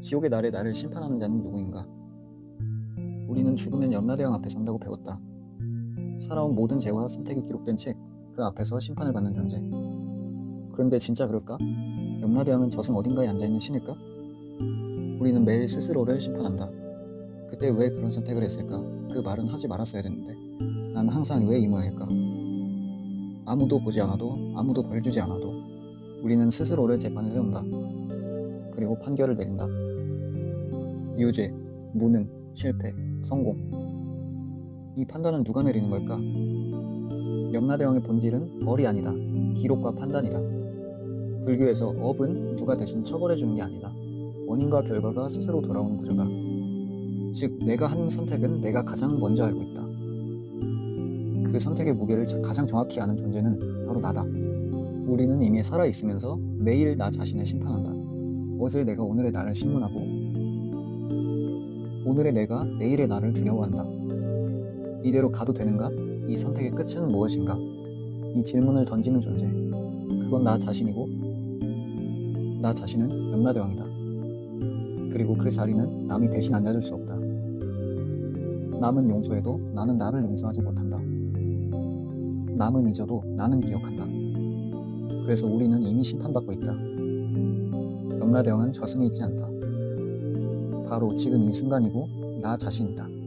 지옥의 날에 나를 심판하는 자는 누구인가? 우리는 죽으면 염라대왕 앞에 선다고 배웠다. 살아온 모든 죄와 선택이 기록된 책, 그 앞에서 심판을 받는 존재. 그런데 진짜 그럴까? 염라대왕은 저승 어딘가에 앉아있는 신일까? 우리는 매일 스스로를 심판한다. 그때 왜 그런 선택을 했을까? 그 말은 하지 말았어야 됐는데. 난 항상 왜 이 모양일까? 아무도 보지 않아도, 아무도 벌 주지 않아도, 우리는 스스로를 재판에 세운다. 그리고 판결을 내린다. 유죄, 무능, 실패, 성공. 이 판단은 누가 내리는 걸까? 염라대왕의 본질은 벌이 아니다. 기록과 판단이다. 불교에서 업은 누가 대신 처벌해 주는 게 아니다. 원인과 결과가 스스로 돌아오는 구조다. 즉, 내가 한 선택은 내가 가장 먼저 알고 있다. 그 선택의 무게를 가장 정확히 아는 존재는 바로 나다. 우리는 이미 살아있으면서 매일 나 자신을 심판한다. 어제 내가 오늘의 나를 신문하고, 오늘의 내가 내일의 나를 두려워한다. 이대로 가도 되는가? 이 선택의 끝은 무엇인가? 이 질문을 던지는 존재. 그건 나 자신이고, 나 자신은 염라대왕이다. 그리고 그 자리는 남이 대신 앉아줄 수 없다. 남은 용서해도 나는 나를 용서하지 못한다. 남은 잊어도 나는 기억한다. 그래서 우리는 이미 심판받고 있다. 염라대왕은 저승에 있지 않다. 바로 지금 이 순간이고 나 자신이다.